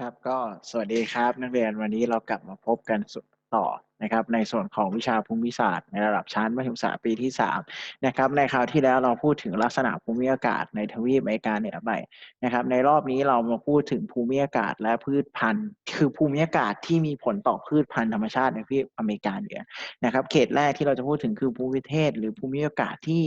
ครับก็สวัสดีครับ นักเรียนวันนี้เรากลับมาพบกันสุดต่อนะครับ ในส่วนของวิชาภูมิศาสตร์ ในระดับชั้นมัธยมศึกษาปีที่3นะครับในคราวที่แล้วเราพูดถึงลักษณะภูมิอากาศในทวีปอเมริกาเหนือไปนะครับ ในรอบนี้เรามาพูดถึงภูมิอากาศและพืชพันธุ์ คือภูมิอากาศที่มีผลต่อพืชพันธุ์ธรรมชาติในทวีปอเมริกาเหนือนะครับ เขตแรกที่เราจะพูดถึงคือภูมิประเทศ หรือภูมิอากาศที่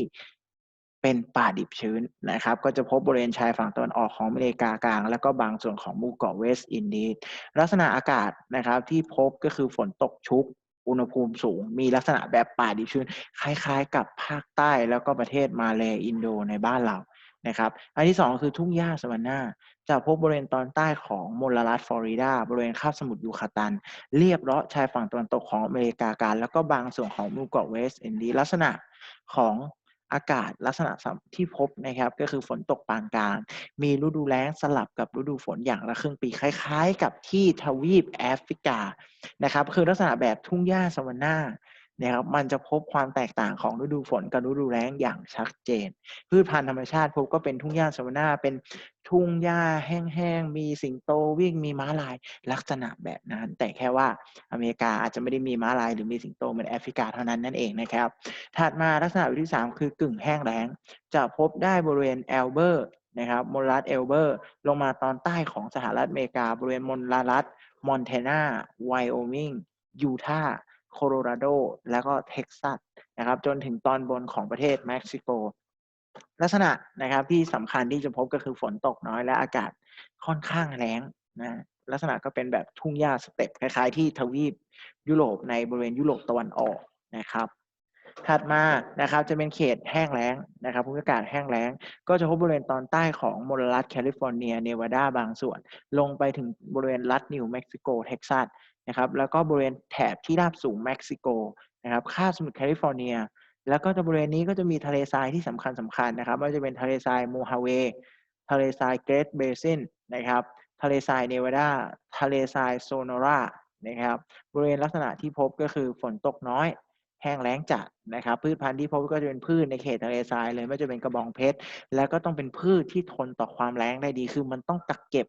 เป็นป่าดิบชื้นนะครับ ก็จะพบบริเวณชายฝั่งตะวันออกของอเมริกากลาง แล้วก็บางส่วนของหมู่เกาะเวสต์อินดีสลักษณะอากาศนะครับที่พบก็คือฝนตกชุกอุณหภูมิสูง มีลักษณะแบบป่าดิบชื้น คล้ายๆ กับภาคใต้แล้วก็ประเทศมาเลอินโดในบ้านเรานะครับ อันที่สองคือทุ่งหญ้าสวรรค์นาจะพบบริเวณตอนใต้ของมลรัฐฟลอริดา บริเวณคาบสมุทรยูคาตัน เรียบเลาะชายฝั่งตะวันตกของอเมริกากลางแล้วก็บางส่วนของหมู่เกาะเวสต์อินดีลักษณะของ อากาศลักษณะที่พบนะครับ ก็คือฝนตกปานกลาง มีฤดูแล้งสลับกับฤดูฝนอย่างละครึ่งปีคล้าย ๆ กับที่ทวีปแอฟริกานะครับคือลักษณะแบบทุ่งหญ้าสวรรค์ นะครับมันจะพบความแตกต่างของฤดูฝนกับฤดูแล้งอย่างชัดเจน พืชพันธุ์ธรรมชาติพบก็เป็นทุ่งหญ้าสวรรค์นาเป็นทุ่งหญ้าแห้งๆ มีสิงโตวิ่งมีม้าลายลักษณะแบบนั้น แต่แค่ว่าอเมริกาอาจจะไม่ได้มีม้าลายหรือมีสิงโตเหมือนแอฟริกาเท่านั้นนั่นเองนะครับ ถัดมาลักษณะที่ 3 คือกึ่งแห้งแล้ง จะพบได้บริเวณแอลเบอร์นะครับมลรัฐเอลเบอร์ ลงมาตอนใต้ของสหรัฐอเมริกา บริเวณมลรัฐมอนเทนาไวโอมิงยูทาห์ โคโลราโด แล้วก็เท็กซัสนะครับ จนถึงตอนบนของประเทศเม็กซิโก ลักษณะนะครับที่สำคัญที่จะพบก็คือฝนตกน้อยและอากาศค่อนข้างแล้งนะลักษณะก็เป็นแบบทุ่งหญ้าสเต็ปคล้ายๆ ที่ทวีปยุโรปในบริเวณยุโรปตะวันออกนะครับ ถัดมานะครับจะเป็นเขตแห้งแล้งนะครับภูมิอากาศแห้งแล้ง ก็จะพบบริเวณตอนใต้ของมลรัฐแคลิฟอร์เนีย เนวาดาบางส่วน ลงไปถึงบริเวณรัฐนิวเม็กซิโก เท็กซัส นะครับแล้วก็บริเวณแถบที่ราบสูงเม็กซิโกนะครับคาบสมุทรแคลิฟอร์เนีย แล้วก็บริเวณนี้ก็จะมีทะเลทรายที่สำคัญสำคัญนะครับไม่ว่าจะเป็นทะเลทรายโมฮาเวทะเลทรายเกรทเบซินนะครับทะเลทรายเนวาดาทะเลทรายโซโนรานะครับบริเวณลักษณะที่พบก็คือฝนตกน้อย แห้งแล้งจัดนะครับ พืชพันธุ์ที่พบก็จะเป็นพืชในเขตทะเลทรายเลยไม่ว่าจะเป็นกระบองเพชร แล้วก็ต้องเป็นพืชที่ทนต่อความแล้งได้ดี คือมันต้องกักเก็บ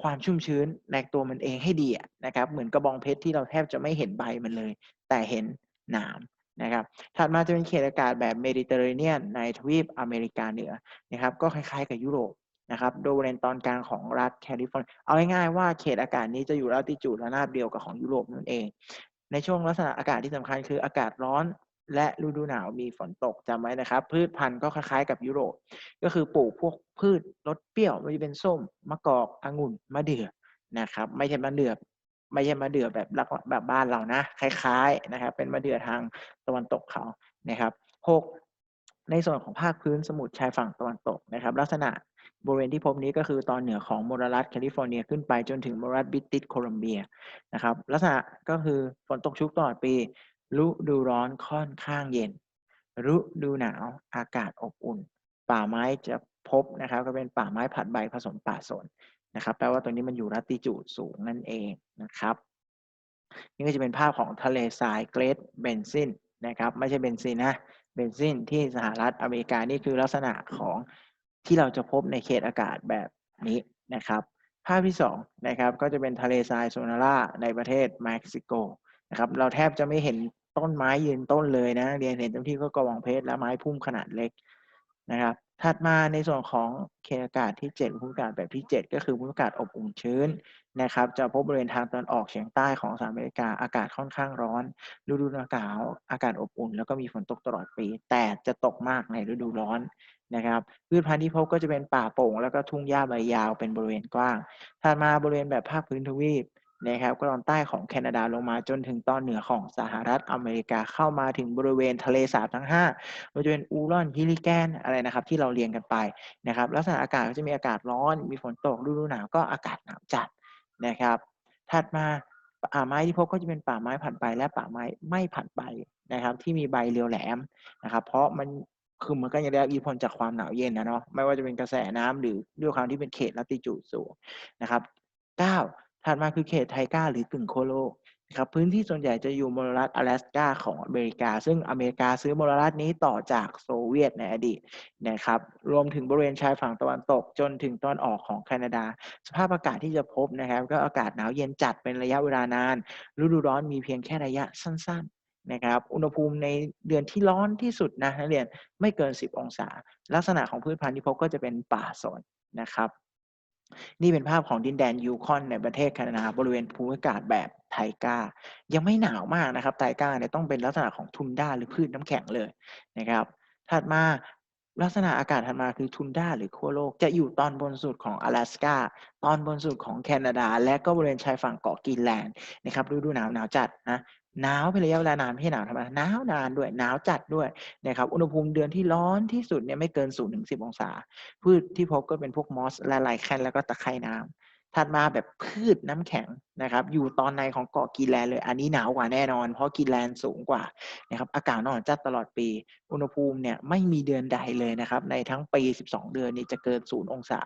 ความชุ่มชื้นในตัวมันเองให้ดีนะครับ เหมือนกระบองเพชรที่เราแทบจะไม่เห็นใบมันเลย แต่เห็นหนามนะครับ ถัดมาจะเป็นเขตอากาศแบบเมดิเตอร์เรเนียนในทวีปอเมริกาเหนือนะครับ ก็คล้ายๆกับยุโรปนะครับ โดยบริเวณตอนกลางของรัฐแคลิฟอร์เนีย เอาง่ายๆว่าเขตอากาศนี้จะอยู่ลัติจูดระนาบเดียวกับของยุโรปนั่นเอง ในช่วงลักษณะอากาศที่สำคัญคืออากาศร้อน และฤดูหนาวมีฝนตกจำไว้นะครับ พืชพันธุ์ก็คล้ายๆกับยุโรป ก็คือปลูกพวกพืชรสเปรี้ยวไม่ว่าจะเป็นส้มมะกอกองุ่นมะเดื่อนะครับ ไม่ใช่มะเดื่อไม่ใช่มะเดื่อแบบแบบบ้านเรานะ คล้าย ๆนะครับ เป็นมะเดื่อทางตะวันตกเขานะครับหกในส่วนของภาคพื้นสมุทรชายฝั่งตะวันตกนะครับ ลักษณะบริเวณที่พบนี้ก็คือตอนเหนือของมลรัฐแคลิฟอร์เนียขึ้นไปจนถึงมลรัฐบิติสโคลัมเบียนะครับลักษณะก็คือฝนตกชุกตลอดปี ฤดูร้อนค่อนข้างเย็น ฤดูหนาวอากาศอบอุ่น ป่าไม้จะพบนะครับ ก็เป็นป่าไม้ผัดใบผสมป่าสนนะครับ แปลว่าตัวนี้มันอยู่รัติจูดสูงนั่นเองนะครับ นี่ก็จะเป็นภาพของทะเลทรายเกรดเบนซินนะครับ ไม่ใช่เบนซินนะ เบนซินที่สหรัฐอเมริกานี่คือลักษณะของที่เราจะพบในเขตอากาศแบบนี้นะครับ ภาพที่2นะครับก็จะเป็นทะเลทรายโซนาร่าในประเทศเม็กซิโกนะครับ เราแทบจะไม่เห็น ต้นไม้ยืนต้นเลยนะเรียนเห็นเต็มที่ก็กระวองเพชรและไม้พุ่มขนาดเล็กนะครับ ถัดมาในส่วนของเคอากาศที่7ภูมิอากาศแบบที่ 7 ก็คือภูมิอากาศอบอุ่นชื้นนะครับ จะพบบริเวณทางตอนออกเฉียงใต้ของสหรัฐอเมริกาอากาศค่อนข้างร้อน ฤดูหนาวอากาศอบอุ่น แล้วก็มีฝนตกตลอดปี แต่จะตกมากในฤดูร้อนนะครับพืชพันธุ์ที่พบก็จะเป็นป่าโป่ง แล้วก็ทุ่งหญ้าใบยาวเป็นบริเวณกว้าง ถัดมาบริเวณแบบภาคพื้นทวีป นะครับก็ตอนใต้ของแคนาดาลงมาจนถึงตอนเหนือของสหรัฐอเมริกาเข้ามาถึงบริเวณทะเลสาบทั้ง5บริเวณอูรอนฮิลิแกนอะไรนะครับ ที่เราเรียนกันไปนะครับลักษณะอากาศก็จะมีอากาศร้อน มีฝนตกฤดูหนาวก็อากาศหนาวจัดนะครับ ถัดมาป่าไม้ที่พบก็จะเป็นป่าไม้ผัดใบและป่าไม้ไม่ผัดใบนะครับ ที่มีใบเรียวแหลมนะครับ เพราะมันคือมันก็ยังได้อิทธิพลจากความหนาวเย็นนะเนาะไม่ว่าจะเป็นกระแสน้ำหรือด้วยความที่เป็นเขตลัติจูดสูงนะครับ 9 ถัดมาคือเขตไทก้าหรือกึ่งโคโล ครับพื้นที่ส่วนใหญ่จะอยู่มลรัฐ阿拉斯กาของอเมริกา ซึ่งอเมริกาซื้อมลรัฐนี้ต่อจากโซเวียตในอดีตนะครับรวมถึงบริเวณชายฝั่งตะวันตกจนถึงตอนออกของแคนาดา สภาพอากาศที่จะพบนะครับ ก็อากาศหนาวเย็นจัดเป็นระยะเวลานาน ฤดูร้อนมีเพียงแค่ระยะสั้นๆนะครับ อุณหภูมิในเดือนที่ร้อนที่สุดนะนักเรียนไม่เกิน 10 องศา ลักษณะของพืชพันธุ์ที่พบก็จะเป็นป่าสนนะครับ นี่เป็นภาพของดินแดนยูคอนในประเทศแคนาดาบริเวณภูมิอากาศแบบไทก้า ยังไม่หนาวมากนะครับ ไทก้าเนี่ยต้องเป็นลักษณะของทุนด้าหรือพืชน้ำแข็งเลยนะครับ ถัดมาลักษณะอากาศถัดมาคือทุนด้าหรือขั้วโลก จะอยู่ตอนบนสุดของ阿拉斯กาตอนบนสุดของแคนาดา และก็บริเวณชายฝั่งเกาะกรีนแลนด์นะครับฤดูหนาวหนาวจัดนะ หนาวเป็นระยะเวลานานไม่ใช่หนาวธรรมดาหนาวนานด้วยหนาวจัดด้วยนะครับอุณหภูมิเดือนที่ร้อนที่สุดเนี่ยไม่เกิน0ถึงสิบองศา พืชที่พบก็เป็นพวกมอสและไลแคนแล้วก็ตะไคร่น้ำ ถัดมาแบบพืชน้ำแข็งนะครับ อยู่ตอนในของเกาะกีแลนเลย อันนี้หนาวกว่าแน่นอน เพราะกีแลนสูงกว่านะครับ อากาศร้อนจัดตลอดปี อุณหภูมิเนี่ยไม่มีเดือนใดเลยนะครับ ในทั้งปี 12 เดือนนี้จะเกิน0องศา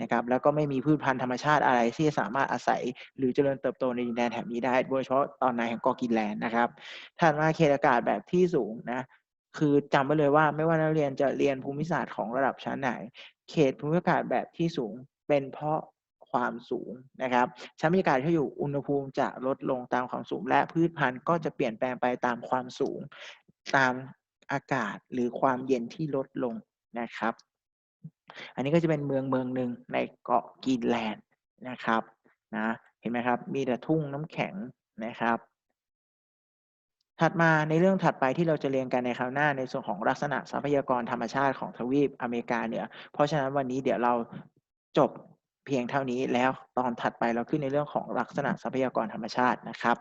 นะครับ แล้วก็ไม่มีพืชพันธุ์ธรรมชาติอะไรที่สามารถอาศัย หรือเจริญเติบโตในดินแดนแถบนี้ได้ โดยเฉพาะตอนในของเกาะกีแลนนะครับถัดมาเขตอากาศแบบที่สูงนะคือจำไว้เลยว่าไม่ว่านักเรียนจะเรียนภูมิศาสตร์ของระดับชั้นไหน เขตภูมิอากาศแบบที่สูงเป็นเพราะ ความสูงนะครับชั้นบรรยากาศที่อยู่อุณหภูมิจะลดลงตามความสูง และพืชพันธุ์ก็จะเปลี่ยนแปลงไปตามความสูง ตามอากาศหรือความเย็นที่ลดลงนะครับ อันนี้ก็จะเป็นเมืองเมืองหนึ่งในเกาะกรีนแลนด์นะครับนะเห็นไหมครับ มีแต่ทุ่งน้ำแข็งนะครับ ถัดมาในเรื่องถัดไปที่เราจะเรียนกันในคราวหน้าในส่วนของลักษณะทรัพยากรธรรมชาติของทวีปอเมริกาเหนือเพราะฉะนั้นวันนี้เดี๋ยวเราจบ เพียงเท่านี้แล้วตอนถัดไปเราขึ้นในเรื่องของลักษณะทรัพยากรธรรมชาตินะครับ